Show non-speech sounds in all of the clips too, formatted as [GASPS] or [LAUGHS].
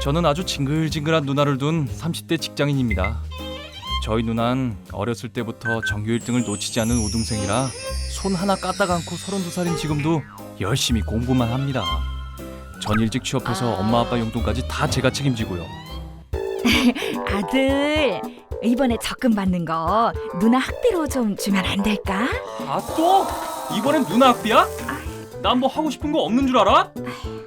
저는 아주 징글징글한 누나를 둔 30대 직장인입니다. 저희 누난 어렸을 때부터 전교 1등을 놓치지 않은 우등생이라 손 하나 까딱 않고 32살인 지금도 열심히 공부만 합니다. 전 일찍 취업해서 엄마 아빠 용돈까지 다 제가 책임지고요. [LAUGHS] 아들 이번에 적금 받는 거 누나 학비로 좀 주면 안 될까? 아 또? 이번엔 누나 학비야? 난 뭐 하고 싶은 거 없는 줄 알아?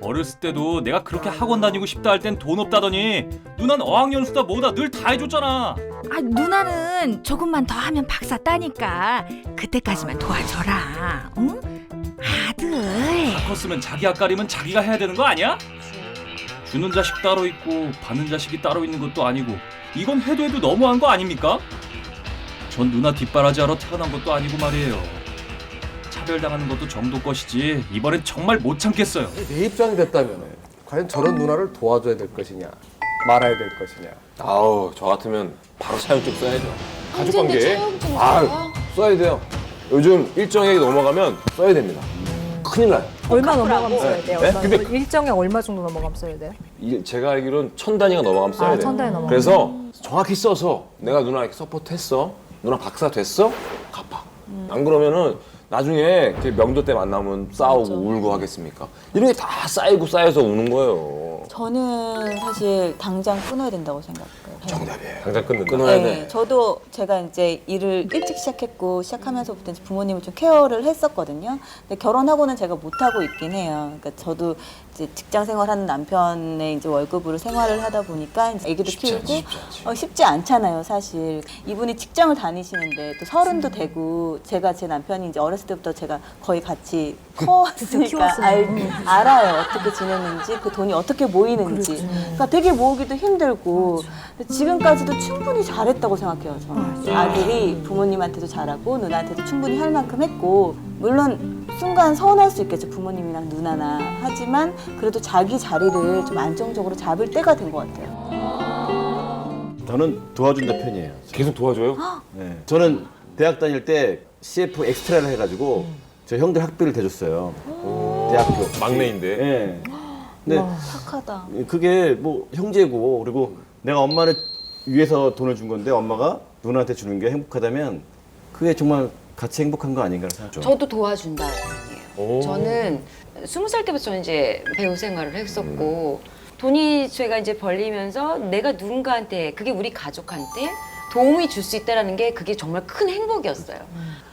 어렸을 때도 내가 그렇게 학원 다니고 싶다 할 땐 돈 없다더니 누난 어학연 수다 뭐다 늘 다 해줬잖아. 아 누나는 조금만 더 하면 박사 따니까 그때까지만 도와줘라. 응? 아들. 컸으면 자기 앞가림은 자기가 해야 되는 거 아니야? 주는 자식 따로 있고 받는 자식이 따로 있는 것도 아니고 이건 해도 해도 너무한 거 아닙니까? 전 누나 뒷바라지하러 태어난 것도 아니고 말이에요. 차별당하는 것도 정도 것이지 이번엔 정말 못 참겠어요. 내 입장이 됐다면 과연 저런 누나를 도와줘야 될 것이냐 말아야 될 것이냐 아우 저 같으면 바로 차용증 써야죠. 가족 관계. 아 써요? 써야 돼요. 요즘 일정액이 넘어가면 써야 됩니다. 큰일 나요. 얼마 넘어가면 써야 돼요? 네? 얼마, 근데 일정에 얼마 정도 넘어가면 써야 돼요? 이- 제가 알기로는 천 단위가 넘어가면 써야 아, 돼요. 천 단위 넘어가면. 그래서 정확히 써서 내가 누나 이렇게 서포트했어. 누나 박사 됐어? 갚아. 안 그러면은 나중에 이렇게 명절 때 만나면 싸우고 울고 하겠습니까? 이런 게 다 쌓이고 쌓여서 우는 거예요. 저는 사실 당장 끊어야 된다고 생각해요. 정답이에요. 당장 끊는다. 끊어야 네, 돼. 저도 제가 이제 일을 일찍 시작했고 시작하면서부터 이제 부모님을 좀 케어를 했었거든요. 근데 결혼하고는 제가 못 하고 있긴 해요. 그러니까 저도 이제 직장 생활하는 남편의 이제 월급으로 생활을 하다 보니까 이제 아기도 쉽지 키우고 않지, 쉽지 않지. 어, 쉽지 않잖아요, 사실. 이분이 직장을 다니시는데 또 서른도 되고 제가 제 남편이 이제 어렸을 때부터 제가 거의 같이 [LAUGHS] 커왔으니까. 알, 알아요. 어떻게 지냈는지, 그 돈이 어떻게 모이는지. 그러니까 되게 모으기도 힘들고 근데 지금까지도 충분히 잘했다고 생각해요. 저는. 아들이 부모님한테도 잘하고 누나한테도 충분히 할 만큼 했고 물론 순간 서운할 수 있겠죠. 부모님이랑 누나나. 하지만 그래도 자기 자리를 좀 안정적으로 잡을 때가 된 것 같아요. 저는 도와준다 편이에요. 계속 도와줘요? 네. 저는 대학 다닐 때 CF 엑스트라를 해가지고 저 형들 학비를 대줬어요. 대학교. 막내인데. 예. 근데 착하다. 그게 뭐 형제고 그리고 내가 엄마를 위해서 돈을 준 건데 엄마가 누나한테 주는 게 행복하다면 그게 정말 같이 행복한 거 아닌가 생각해요. 저도 도와준다. 오. 저는 스무 살 때부터 저는 이제 배우 생활을 했었고 돈이 제가 이제 벌리면서 내가 누군가한테 그게 우리 가족한테 도움이 줄 수 있다라는 게 그게 정말 큰 행복이었어요.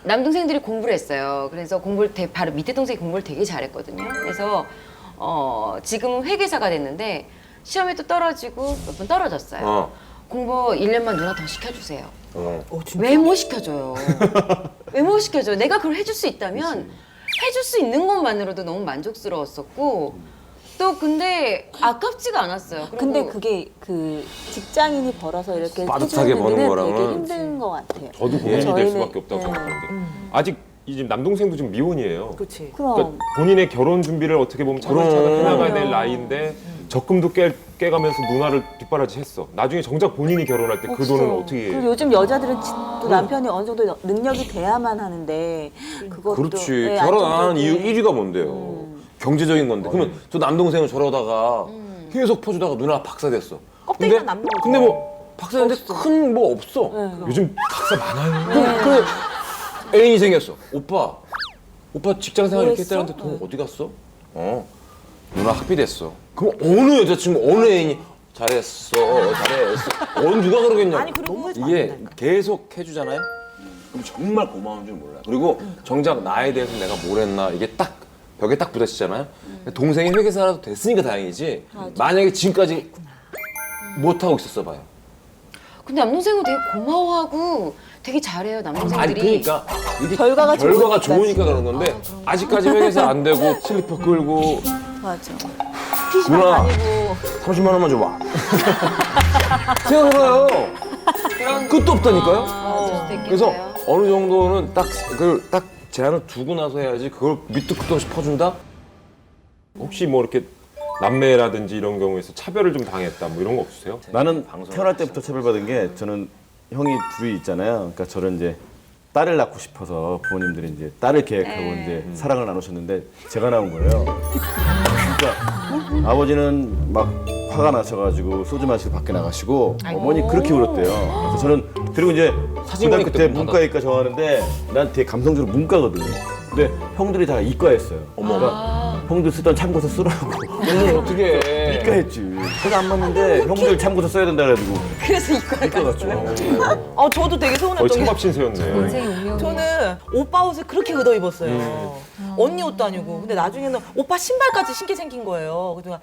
남동생들이 공부를 했어요. 그래서 공부를 되, 바로 밑에 동생이 공부를 되게 잘했거든요. 그래서 어, 지금은 회계사가 됐는데 시험에 또 떨어지고 몇 번 떨어졌어요. 어. 공부 1년만 누나 더 시켜주세요. 어. 왜못 시켜줘요? [LAUGHS] 왜못 시켜줘요? 내가 그걸 해줄 수 있다면 해줄 수 있는 것만으로도 너무 만족스러웠었고 또 근데 아깝지가 않았어요. 그리고 근데 그게 그 직장인이 벌어서 이렇게 빠듯하게 해주는 버는 거랑은 되게 힘든 것 같아요. 저도 고민이 될 저희는- 수밖에 없다고 네. 생각하는데 아직 이 지금 남동생도 지금 미혼이에요. 그렇지. 그럼 그러니까 본인의 결혼 준비를 어떻게 보면 차근차근. 해나가야 될 나이인데 적금도 깨, 깨가면서 누나를 뒷바라지 했어. 나중에 정작 본인이 결혼할 때 그 없어. 돈은 어떻게 그리고 요즘 여자들은 지- 또 남편이 어느 정도 능력이 돼야만 하는데 그것도 그렇지. 네, 결혼 안 하는 이유 안정적인- 1위가 뭔데요? 경제적인 건데. 그러면 저 남동생은 저러다가 계속 퍼주다가 누나 박사 됐어. 껍데기만 근데- 남는 거죠. 근데 뭐 박사 됐는데 큰 뭐 없어. 네. 요즘 박사 많아요. 그, 그 애인이 생겼어. 오빠. 오빠 직장 생활 이렇게 뭐 했다는데? 돈 어디 갔어? 어. 누나 학비 됐어. 그럼 어느 여자친구, 어느 애인이 잘했어, 잘했어. 어느 누가 그러겠냐고. 이게 계속 해주잖아요? 그럼 정말 고마운 줄 몰라요. 그리고 정작 나에 대해서 내가 뭘 했나, 이게 딱 벽에 딱 부딪히잖아요? 동생이 회계사라도 됐으니까 다행이지. 만약에 지금까지 못 하고 있었어 봐요. 근데 남동생은 되게 고마워하고 되게 잘해요 남동생들이. 아니 그러니까 이게 결과가 결과가 좋으니까. 좋으니까 그런 건데 아 직까지 회계사 안 되고 슬리퍼 끌고. 맞아. 누나 30만 원만 줘봐. [LAUGHS] 생각해봐요. 끝도 없다니까요? 맞을 수도 그래서 있겠어요. 어느 정도는 딱 그걸 딱 제한을 두고 나서 해야지 그걸 밑도 끝도 없이 퍼준다? 혹시 뭐 이렇게 남매라든지 이런 경우에서 차별을 좀 당했다 뭐 이런 거 없으세요? 나는 태어날 때부터 차별받은 게 저는 형이 둘이 있잖아요. 그러니까 저를 이제 딸을 낳고 싶어서 부모님들이 이제 딸을 계획하고 이제 사랑을 나누셨는데 제가 나온 거예요. 그러니까 아버지는 막 화가 나셔가지고 소주 마시고 밖에 나가시고 어머니 그렇게 울었대요. 그래서 저는 그리고 이제 사진 고등학교 보니까 때. 문과이과 좋아하는데 난 되게 감성적으로 문과거든요. 근데 형들이 다 이과였어요. 엄마가 형들 쓰던 참고서 쓰라고 어머 어떻게 이과 했지. 그래서 안 맞는데 형들 참고서 써야 된다 그래가지고 그래서 이걸 이과 갔죠. 아 저도 되게 거의 서운했던 게 찬밥 신세였네. 인생의 운명이. 저는 오빠 옷을 그렇게 걷어 입었어요. 음. 언니 옷도 아니고. 근데 나중에는 오빠 신발까지 신게 생긴 거예요. 그래서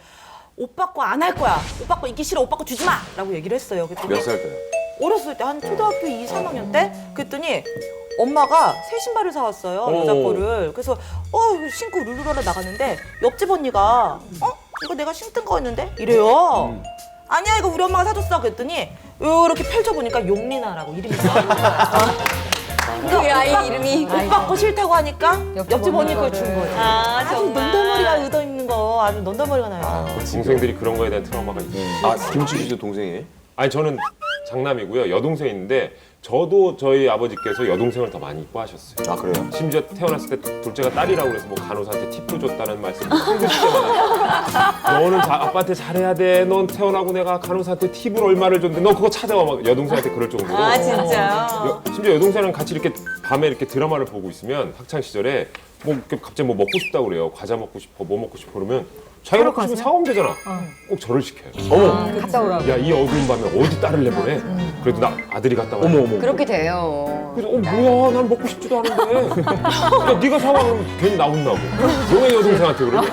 오빠 거 안 할 거야. 오빠 거 입기 싫어. 오빠 거 주지 마. 라고 얘기를 했어요. 그랬더니 몇 살 때요? 어렸을 때 한 초등학교 2, 3학년 때 그랬더니 엄마가 새 신발을 사왔어요 여자 어. 거를 그래서 어 이거 신고 룰루라라 나갔는데 옆집 언니가 어 이거 내가 신던 거였는데 이래요 음. 아니야 이거 우리 엄마가 사줬어 그랬더니 이렇게 펼쳐보니까 용리나라고 이름이 나와 [LAUGHS] 그 아이 이름이 오빠 거 싫다고 하니까 옆집, 언니 걸 준. 거예요 아 아주 넌더머리가 의도 있는 거 아주 넌더머리가 나요 동생들이 그런 거에 대한 트라우마가 있어요. 아 김치 씨도 동생이에요? 아니 저는 장남이고요. 여동생 있는데 저도 저희 아버지께서 여동생을 더 많이 이뻐하셨어요. 아 그래요? 심지어 태어났을 때 둘째가 딸이라고 그래서 뭐 간호사한테 팁도 줬다는 말씀 힘드실 때마다 너는 자- 아빠한테 잘해야 돼. 넌 태어나고 내가 간호사한테 팁을 얼마를 줬는데 너 그거 찾아와 막 여동생한테 그럴 정도로. 아 진짜 여- 심지어 여동생이랑 같이 이렇게 밤에 이렇게 드라마를 보고 있으면 학창 시절에 뭐 이렇게 갑자기 뭐 먹고 싶다 고 그래요. 과자 먹고 싶어, 뭐 먹고 싶어 그러면 자기가 싶으면 사오면 되잖아. 꼭 저를 시켜요. 어머 갔다 오라고. 야 이 어두운 밤에 어디 딸을 내보내? 그래도 나 아들이 갔다 와. 어머 어머. 그렇게 돼요 그래서 어 뭐야 난 먹고 싶지도 않은데 야 [LAUGHS] 네가 사와 그러면 괜히 나 혼나고 너왜 여동생한테 그러냐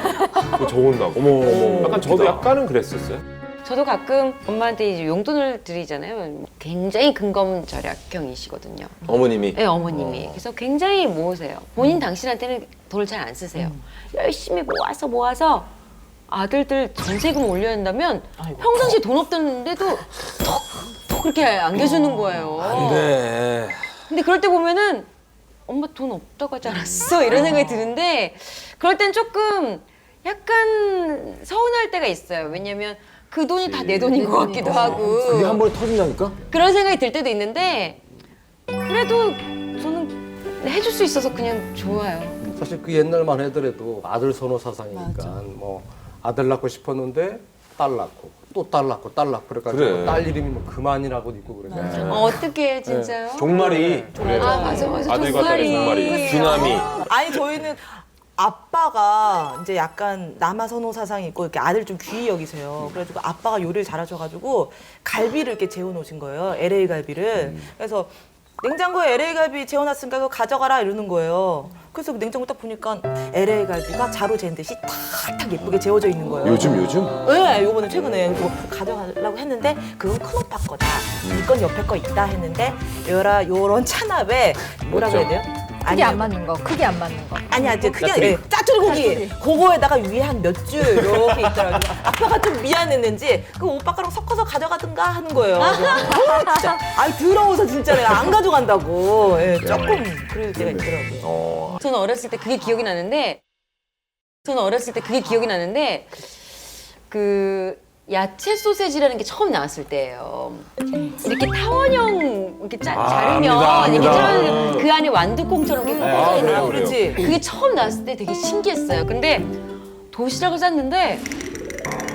저 혼나고 어머 어머. 약간 저도 약간은 그랬었어요 저도 가끔 엄마한테 이제 용돈을 드리잖아요 굉장히 근검 절약형이시거든요 어머님이. 네, 어머님이. 그래서 굉장히 모으세요. 본인 당신한테는 돈을 잘 안 쓰세요. 열심히 모아서 모아서 아들들 전세금 올려야 한다면 평상시에 돈 없던데도 톡, 톡 그렇게 안겨주는 거예요. 네. 근데 그럴 때 보면은 엄마 돈 없다고 하지 않았어? 이런 생각이 드는데 그럴 땐 조금 약간 서운할 때가 있어요. 왜냐면 그 돈이 다 내 돈인 것 같기도 하고 그게 한 번에 터진다니까? 그런 생각이 들 때도 있는데 그래도 저는 해줄 수 있어서 그냥 좋아요. 사실 그 옛날만 하더라도 아들 선호 사상이니까 뭐 아들 낳고 싶었는데 딸 낳고 또 딸 낳고 딸 낳고 그래가지고 그래. 딸 이름이 뭐 그만이라고 있고 그러니까 어, 어떻게 진짜요? 종말이 아 맞아 맞아 아들과 딸의 종말이. 주남이. 아니 저희는 아빠가 이제 약간 남아 선호 사상이 있고 이렇게 아들 좀 귀히 여기세요. 그래가지고 아빠가 요리를 잘하셔가지고 갈비를 이렇게 재워놓으신 거예요. LA 갈비를. 그래서 냉장고에 LA 갈비 재워놨으니까 그거 가져가라 이러는 거예요. 그래서 그 냉장고 딱 보니까 LA 갈비가 자로 재는 듯이 탁탁 예쁘게 재워져 있는 거예요. 요즘 요즘? 네, 요번에 최근에 그거 가져가려고 했는데 그건 큰 오빠 거다. 이건 옆에 거 있다 했는데 요라 요런 찬압에 뭐라 멋져. 그래야 돼요? 크게 안 맞는 거, 크게 안 맞는 거. 아니야, 이제 그냥 예, 짜투리 고기 그거에다가 위에 한 몇 줄 이렇게 있더라고요. 아빠가 좀 미안했는지 그 오빠 거랑 섞어서 가져가든가 하는 거예요. 그래서 진짜 아이 더러워서 진짜 내가 안 가져간다고 예, 조금 그럴 때가 있더라고요. 어. 저는 어렸을 때 그게 기억이 나는데 저는 어렸을 때 그게 기억이 나는데 그 야채 소세지라는 게 처음 나왔을 때예요. 이렇게 타원형 이렇게 짜, 아, 자르면 압니다, 이렇게 압니다. 자르면 그 안에 완두콩처럼 이렇게 꽂혀 아, 있는 그래요. 그렇지. 그게 처음 나왔을 때 되게 신기했어요. 근데 도시락을 쌌는데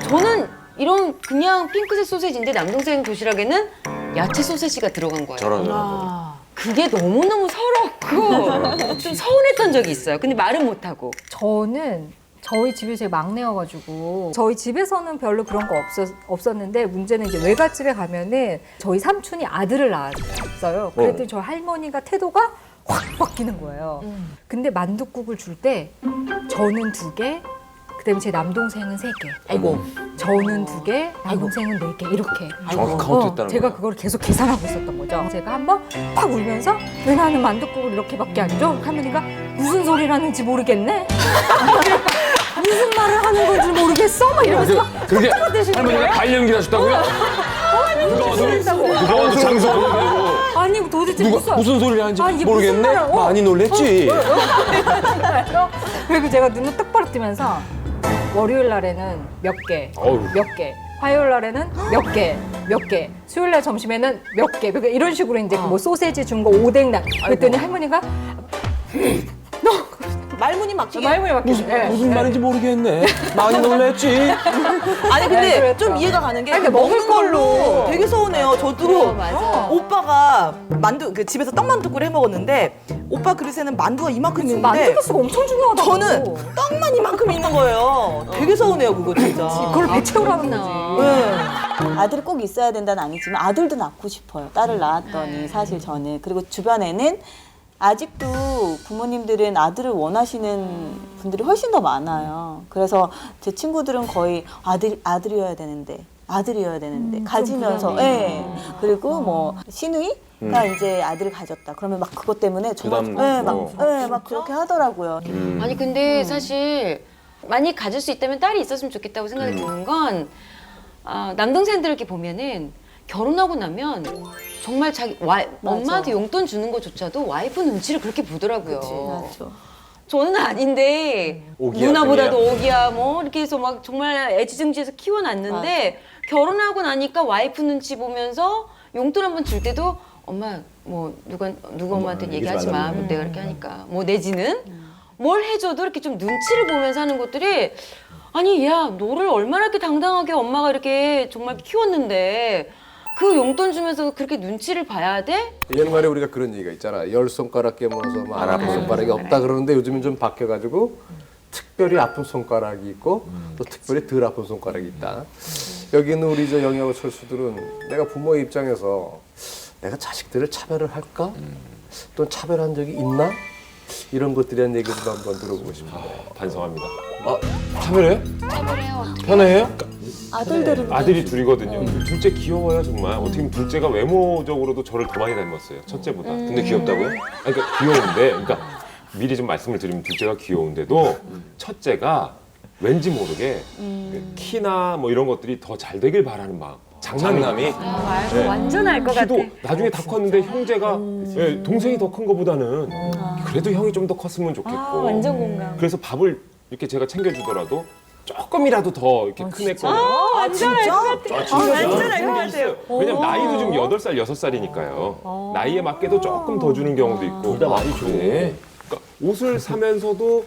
저는 이런 그냥 핑크색 소세지인데 남동생 도시락에는 야채 소세지가 들어간 거예요. 저런 저런. 그게 너무너무 서럽고 좀 서운했던 적이 있어요. 근데 말은 못하고. 저는 저희 집이 제 막내여가지고 저희 집에서는 별로 그런 거 없었, 없었는데 문제는 이제 외갓집에 가면은 저희 삼촌이 아들을 낳았어요. 그랬더니 저 할머니가 태도가 확 바뀌는 거예요. 근데 만둣국을 줄 때 저는 두 개, 그다음에 제 남동생은 세 개. 아이고. 저는 두 개, 남동생은 네 개 이렇게. 정확히 어, 카운트했다는 제가 거야. 그걸 계속 계산하고 있었던 거죠. 제가 한번 팍 울면서 왜 나는 만둣국을 이렇게밖에 안 줘? 할머니가 무슨 소리를 하는지 모르겠네. [LAUGHS] 무슨 말을 하는 건지 모르겠어? 막 이러면서 막 그게 되시는 할머니가 거예요? 발 연기 하셨다고요? 모르겠다고. 누가 와도 장소 아니 도대체 누가 무슨 무슨 소리를 하는지 아, 이게 모르겠네? 무슨 말이야? 어. 많이 놀랬지? [LAUGHS] 그리고 제가 눈을 똑바로 뜨면서 월요일 날에는 몇 개, 어우. 몇 개. 화요일 날에는 몇 개, 몇 개. 수요일 날 점심에는 몇 개. 그러니까 이런 식으로 이제 뭐 소세지 준 거 오뎅 날. 그랬더니 할머니가 너 말문이 막히게. 말문이 막히죠. 무슨, 무슨 말인지 모르겠네. 많이 놀랬지. [LAUGHS] 아니 근데 네, 그랬죠. 좀 이해가 가는 게 아니, 근데 먹을 먹는 걸로 걸로. 되게 서운해요. 저도 어, 맞아. 오빠가 만두 그 집에서 떡만두국을 해 먹었는데 오빠 그릇에는 만두가 이만큼 있는데 만두 개수가 엄청 중요하다고. 저는 떡만 이만큼 있는 거예요. 되게 서운해요 그거 진짜. 그걸 배 채우라는 거지. 네. 아들이 꼭 있어야 된다는 아니지만 아들도 낳고 싶어요. 딸을 낳았더니 사실 저는 그리고 주변에는 아직도 부모님들은 아들을 원하시는 분들이 훨씬 더 많아요. 그래서 제 친구들은 거의 아들 아들이어야 되는데 아들이어야 되는데 가지면서 예 그리고 뭐 시누이가 이제 아들을 가졌다 그러면 막 그것 때문에 정말 부담 예, 막, 되고. 예, 막 그렇게 하더라고요. 음. 아니 근데 사실 만약 가질 수 있다면 딸이 있었으면 좋겠다고 생각이 드는 건 아, 남동생들 이렇게 보면은 결혼하고 나면 정말 자기 와, 엄마한테 용돈 주는 것조차도 와이프 눈치를 그렇게 보더라고요. 맞죠. 저는 아닌데 오기야, 누나보다도 오기야 뭐 이렇게 해서 막 정말 애지중지해서 키워놨는데 결혼하고 나니까 와이프 눈치 보면서 용돈 한 번 줄 때도 엄마 뭐 누가 누구 엄마한테 얘기 얘기하지 좀 마. 말라고. 뭐 내가 이렇게 하니까 뭐 내지는 뭘 해줘도 이렇게 좀 눈치를 보면서 하는 것들이 아니 야 너를 얼마나 이렇게 당당하게 엄마가 이렇게 정말 키웠는데 그 용돈 주면서 그렇게 눈치를 봐야 돼? 옛날에 우리가 그런 얘기가 있잖아. 열 손가락 깨물어서 뭐안 아픈 손가락이 없다 그러는데 요즘은 좀 바뀌어가지고 특별히 아픈 손가락이 있고 또 특별히 덜 아픈 손가락이 있다. 여기 있는 우리 저 영희하고 철수들은 내가 부모의 입장에서 내가 자식들을 차별을 할까? 또 차별한 적이 있나? 이런 것들에 대한 얘기도 한번 들어보고 싶어요. 반성합니다. 아, 차별해? 차별해요. 편해해요? 아들들은 아들이 둘이거든요. 둘째 귀여워요 정말. 어떻게 보면 둘째가 외모적으로도 저를 더 많이 닮았어요. 첫째보다. 근데 귀엽다고요? 아니, 그러니까 귀여운데, 그러니까 미리 좀 말씀을 드리면 둘째가 귀여운데도 첫째가 왠지 모르게 키나 뭐 이런 것들이 더 잘 되길 바라는 마음. 장난감이 장남이? 완전 알 것 같아. 키도 나중에 다 컸는데 형제가 예, 동생이 더 큰 거보다는 그래도 형이 좀 더 컸으면 좋겠고. 완전 공감. 그래서 밥을 이렇게 제가 챙겨주더라도 조금이라도 더 이렇게 큰 애 거는 아 진짜? 완전 알것 같아요. 왜냐면 나이도 지금 여덟 살 여섯 살이니까요. 나이에 맞게도 조금 더 주는 경우도 있고. 둘다 많이 줘. 그래. 그러니까 옷을 사면서도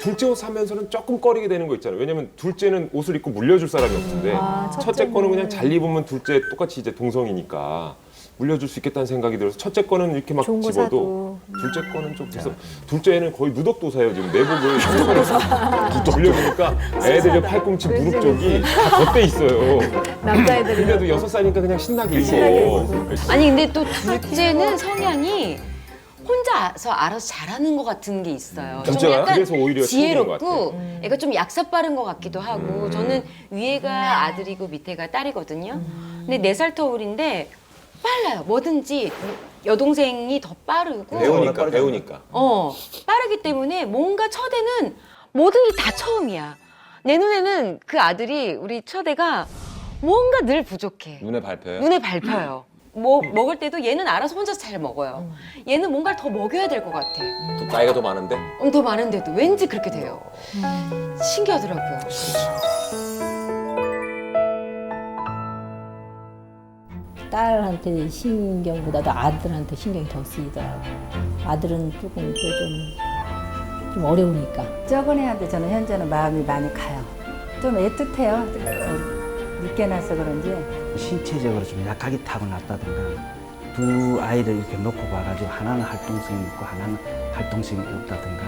둘째 옷 사면서는 조금 꺼리게 되는 거 있잖아요. 왜냐면 둘째는 옷을 입고 물려줄 사람이 없는데 아, 첫째 첫째는. 거는 그냥 잘 입으면 둘째 똑같이 이제 동성이니까 물려줄 수 있겠다는 생각이 들어서 첫째 거는 이렇게 막 좋은 거 집어도 둘째 거는 좀 그래서 둘째는 거의 누덕도사예요 지금 내복을 형성을 물려주니까 애들이 팔꿈치 무릎 쪽이 다 덧대 있어요. [LAUGHS] 남자애들이. 근데도 여섯 살이니까 그냥 신나게 입고. 아니 근데 또 둘째는 성향이 혼자서 알아서 잘하는 것 같은 게 있어요. 좀 둘째가요? 약간 그래서 오히려 것 지혜롭고. 애가 좀 약사 빠른 것 같기도 하고. 저는 위에가 아들이고 밑에가 딸이거든요. 근데 네 살 터울인데 빨라요. 뭐든지 여동생이 더 빠르고. 배우니까, 배우니까. 어, 빠르기 때문에 뭔가 첫애는 모든 게 다 처음이야. 내 눈에는 그 아들이 우리 첫애가 뭔가 늘 부족해. 눈에 밟혀요? 눈에 밟혀요. 뭐 먹을 때도 얘는 알아서 혼자 잘 먹어요. 얘는 뭔가를 더 먹여야 될 것 같아. 또 나이가 더 많은데? 음, 더 많은데도 왠지 그렇게 돼요. 신기하더라고요. 딸한테 신경보다도 아들한테 신경이 더 쓰이더라고요. 아들은 조금 또좀 좀 어려우니까. 적은 애한테 저는 현재는 마음이 많이 가요. 좀 애틋해요. 어, 늦게 나서 그런지. 신체적으로 좀 약하게 타고났다든가 두 아이를 이렇게 놓고 봐가지고 하나는 활동성이 있고 하나는 활동성이 없다든가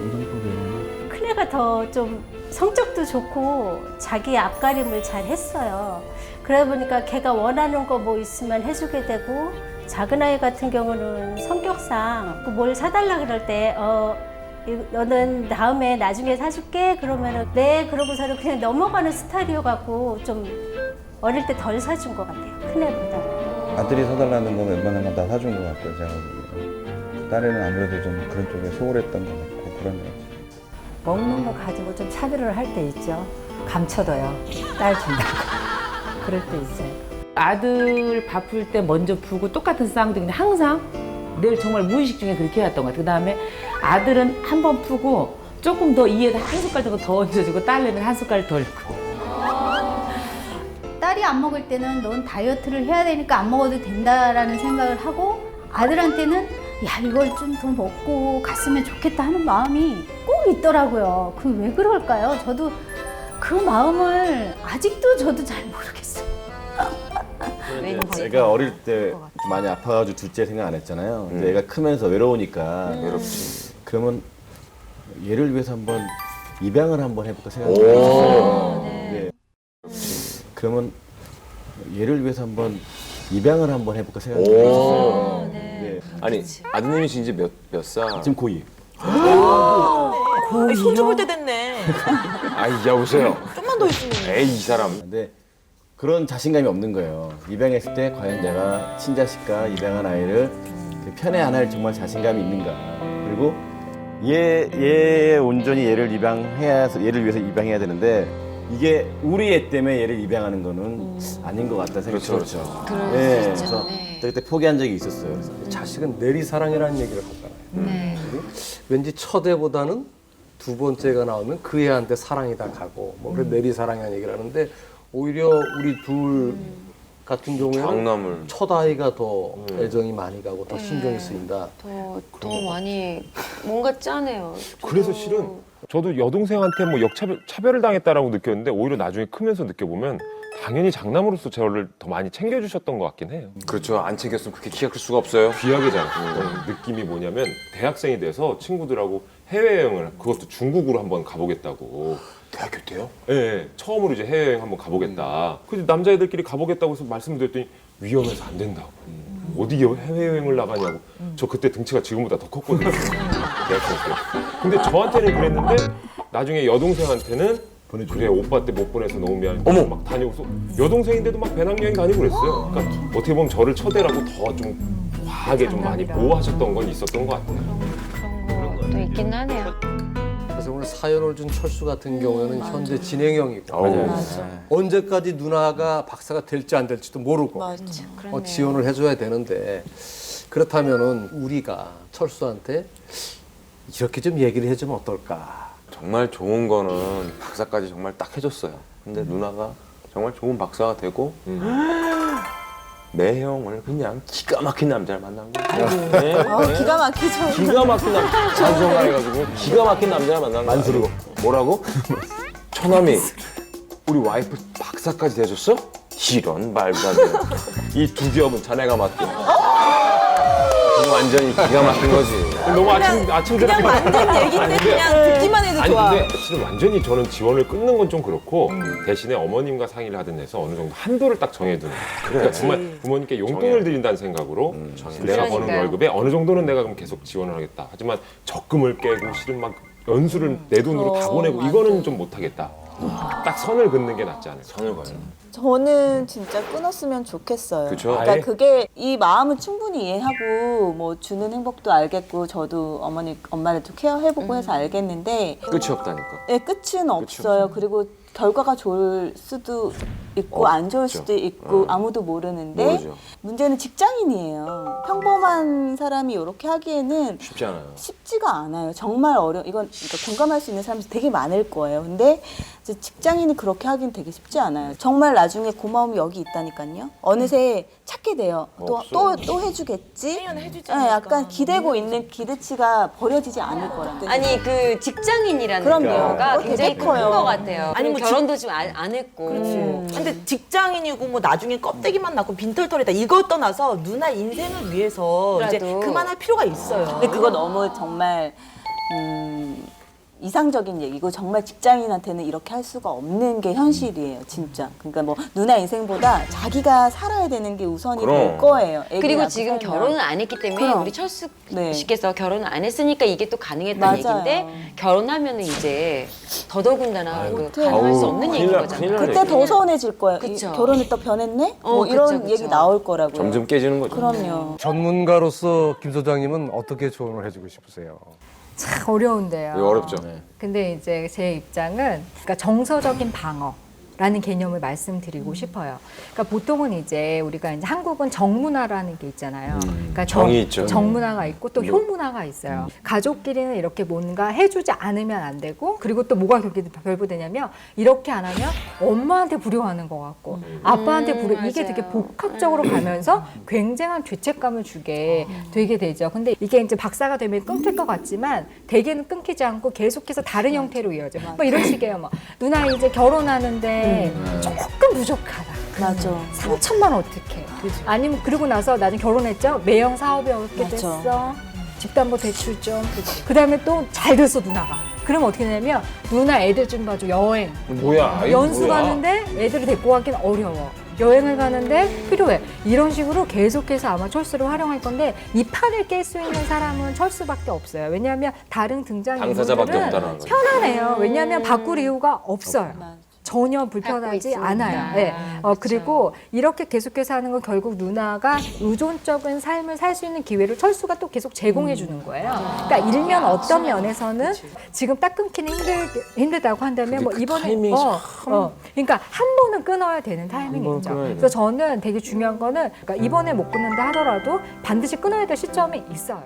이런 부분은 큰애가 더좀 성격도 좋고 자기 앞가림을 잘 했어요. 그러다 보니까 걔가 원하는 거 뭐 있으면 해주게 되고 작은 아이 같은 경우는 성격상 그뭘 사달라 그럴 때 어, 이- 너는 다음에 나중에 사줄게 그러면은 네 그러고서는 그냥 넘어가는 스타일이어 갖고 좀 어릴 때 덜 사준 것 같아요 큰애보다. 아들이 사달라는 건 웬만하면 다 사준 것 같고요, 제가 보기에는. 딸에는 아무래도 좀 그런 쪽에 소홀했던 것 같고, 그런 것 같아요. 먹는 거 가지고 좀 차별을 할 때 있죠. 감춰둬요. 딸 준다고. [LAUGHS] 그럴 때 있어요. 아들 바쁠 때 먼저 푸고 똑같은 쌍둥이인데 항상 늘 정말 무의식 중에 그렇게 해왔던 것 같아요. 그 다음에 아들은 한 번 푸고 조금 더 이에다 한 숟갈 정도 더 얹어주고 딸내미는 한 숟갈 덜 넣고. 딸이 안 먹을 때는 넌 다이어트를 해야 되니까 안 먹어도 된다라는 생각을 하고 아들한테는 야 이걸 좀 더 먹고 갔으면 좋겠다 하는 마음이 꼭 있더라고요. 그 왜 그럴까요? 저도 그 마음을 아직도 저도 잘 모르겠어요. 왠지. 애가 어릴 때좀 많이 아파가지고 둘째 생각 안 했잖아요. 근데 애가 크면서 외로우니까 음. 외롭지. 그러면 얘를 위해서 한번 입양을 한번 해볼까 오. 생각했어요. 네. 그러면 얘를 위해서 한번 입양을 한번 해볼까 생각했어요. 네. 아니 아드님이 이제 몇몇 살? 지금 고2. 거의 손 접을 때 됐네. 아이 여보세요. 좀만 더 있으면. 에이 이 사람. 근데 그런 자신감이 없는 거예요. 입양했을 때 과연 내가 친자식과 입양한 아이를 그 편에 안할 정말 자신감이 있는가. 그리고 얘, 얘 온전히 얘를 입양해야, 얘를 위해서 입양해야 되는데 이게 우리 애 때문에 얘를 입양하는 거는 아닌 것 같다 생각이 그렇죠, 들었죠. 그럴 예, 수 그래서 있죠. 네. 그때 포기한 적이 있었어요. 그래서 자식은 내리사랑이라는 얘기를 하잖아요. 네. 왠지 첫애보다는 두 번째가 나오면 그 애한테 사랑이 다 가고 뭐 그래 내리사랑이라는 얘기를 하는데 오히려 우리 둘 같은 경우에는 장남을. 첫 아이가 더 애정이 많이 가고 더 신경이 쓰인다. 더, 더 많이 뭔가 짠해요. 그래서 실은 저도 여동생한테 뭐 역차별 차별을 당했다라고 느꼈는데 오히려 나중에 크면서 느껴보면 당연히 장남으로서 저를 더 많이 챙겨주셨던 것 같긴 해요. 그렇죠. 안 챙겼으면 그렇게 키가 클 수가 없어요. 귀하게 자랐어요. 느낌이 뭐냐면 대학생이 돼서 친구들하고 해외여행을 그것도 중국으로 한번 가보겠다고. 대학교 때요? 예, 예. 처음으로 이제 해외여행 한번 가보겠다. 그 남자애들끼리 가보겠다고 해서 말씀드렸더니 위험해서 안 된다고. 어디 여- 해외여행을 나가냐고. 저 그때 등치가 지금보다 더 컸거든요. [LAUGHS] 대학생 때. 근데 저한테는 그랬는데 나중에 여동생한테는 그래 오빠 때 못 보내서 너무 미안해. 어머 막 다녀오서 여동생인데도 막 배낭여행 다니고 그랬어요. 그러니까 어떻게 보면 저를 처대라고 더 좀 과하게 좀 많이 보호하셨던 건 있었던 것 같아요. 그런 것도 있긴 하네요. 그래서 오늘 사연을 준 철수 같은 경우에는 현재 진행형이고 맞아요. 언제까지 누나가 박사가 될지 안 될지도 모르고 맞아. 어, 지원을 해줘야 되는데 그렇다면은 우리가 철수한테 이렇게 좀 얘기를 해주면 어떨까? 정말 좋은 거는 박사까지 정말 딱 해줬어요. 근데 누나가 정말 좋은 박사가 되고 [GASPS] 매형을 그냥 기가 막힌 남자를 만난 거예요. 네, 어, 네. 기가 막히죠. 기가 막힌 남자 잔소가 해가지고 기가 막힌 남자를 만난 거야. 만수르고 뭐라고? 처남이 우리 와이프 박사까지 돼줬어? 이런 말도 안 돼. 이 두 기업은 자네가 맡겨. [LAUGHS] 이거 완전히 기가 막힌 거지. 너무 아침 아침 그냥 만든 얘기인데 그냥 듣기만 해도 아니 좋아. 근데 실은 완전히 저는 지원을 끊는 건 좀 그렇고 대신에 어머님과 상의를 하든 해서 어느 정도 한도를 딱 정해두는 그러니까 정말 부모님께 용돈을 드린다는 생각으로 내가 버는 그러니까요. 월급에 어느 정도는 내가 그럼 계속 지원을 하겠다. 하지만 적금을 깨고 실은 막 연수를 내 돈으로 다 그럼, 보내고 맞아. 이거는 좀 못하겠다 딱 선을 긋는 게 낫지 않을까 선을 가요. 저는 진짜 끊었으면 좋겠어요. 그쵸. 그러니까 아예? 그게 이 마음은 충분히 이해하고 뭐 주는 행복도 알겠고 저도 어머니 엄마를 좀 케어해보고 해서 알겠는데 끝이 없다니까. 네, 끝은 없어요. 그리고 결과가 좋을 수도 있고 안 좋을. 수도 있고 음. 아무도 모르는데 모르죠. 문제는 직장인이에요. 평범한 사람이 이렇게 하기에는 쉽지 않아요. 쉽지가 않아요. 정말 어려. 이건 그러니까 공감할 수 있는 사람이 되게 많을 거예요. 근데 직장인이 그렇게 하긴 되게 쉽지 않아요. 정말 나중에 고마움이 여기 있다니까요. 어느새 찾게 돼요. 또 없어. 또 또 해주겠지. 해주지 네, 약간 기대고 있는 기대치가 버려지지 않을 거라. 아니 그 직장인이라는 그럼요. 거가 굉장히 되게 큰 커요. 것 같아요. 아니, 아니 뭐 결혼도 지금 안, 안 했고. 음. 근데 직장인이고 뭐 나중에 껍데기만 낳고 빈털털이다 이거 떠나서 누나 인생을 위해서 이제 그래도. 그만할 필요가 있어요. 근데 그거 너무 정말 음, 이상적인 얘기고 정말 직장인한테는 이렇게 할 수가 없는 게 현실이에요, 진짜. 그러니까 뭐 누나 인생보다 자기가 살아야 되는 게 우선이 그럼. 될 거예요. 애기 그리고 낳고 지금 살면. 결혼을 안 했기 때문에 그럼. 우리 철수 네. 씨께서 결혼을 안 했으니까 이게 또 가능했던 맞아요. 얘기인데 결혼하면은 이제 더더군다나 그 못해요. 가능할 수 아우, 없는 큰일 얘기인 나- 거잖아요. 큰일 나네. 그때 더 서운해질 거예요. 이 그쵸. 결혼했다 변했네? 어, 뭐 그쵸, 이런 그쵸. 얘기 나올 거라고요. 점점 깨지는 거죠. 그럼요. 전문가로서 김 소장님은 어떻게 조언을 해주고 싶으세요? 참 어려운데요. 이거 어렵죠. 네. 근데 이제 제 입장은 그러니까 정서적인 방어 라는 개념을 말씀드리고 싶어요. 그러니까 보통은 이제 우리가 이제 한국은 정문화라는 게 있잖아요. 그러니까 정- 있죠. 정문화가 있고 또 네. 효문화가 있어요. 가족끼리는 이렇게 뭔가 해주지 않으면 안 되고 그리고 또 뭐가 그렇게 결부되냐면 이렇게 안 하면 엄마한테 불효하는 것 같고 아빠한테 불효 이게 되게 복합적으로 가면서 굉장한 죄책감을 주게 되게 되죠. 근데 이게 이제 박사가 되면 끊길 것 같지만 대개는 끊기지 않고 계속해서 다른 형태로 이어져. 뭐 이런 식이에요. 뭐 누나 이제 결혼하는데 조금 부족하다. 맞아. 3천만 원 어떻게? 아니면 그러고 나서 나중에 결혼했죠. 매형 사업이 어떻게 맞아. 됐어? 집담보 대출 좀. 그 다음에 또 잘 됐어 누나가. 그럼 어떻게 되냐면 누나 애들 좀 봐줘 여행. 뭐야? 연수 뭐야? 가는데 애들을 데리고 가긴 어려워. 여행을 가는데 필요해. 이런 식으로 계속해서 아마 철수를 활용할 건데 이 판을 깰 수 있는 사람은 철수밖에 없어요. 왜냐하면 다른 등장 당사자밖에 인물들은 없다는 거죠. 편안해요. 왜냐하면 바꿀 이유가 없어요. 전혀 불편하지. 않아요. 네. 어, 그리고 이렇게 계속해서 하는 건 결국 누나가 의존적인 삶을 살 수 있는 기회를 철수가 또 계속 제공해 주는 거예요. 그러니까 일면 어떤 면에서는 지금 딱 끊기는 힘들, 힘들다고 한다면 뭐그 이번에 타이밍이 어, 참- 어, 그러니까 한 번은 끊어야 되는 타이밍이죠. 끊어야 돼. 그래서 저는 되게 중요한 거는 그러니까 이번에 못 끊는다 하더라도 반드시 끊어야 될 시점이 있어요.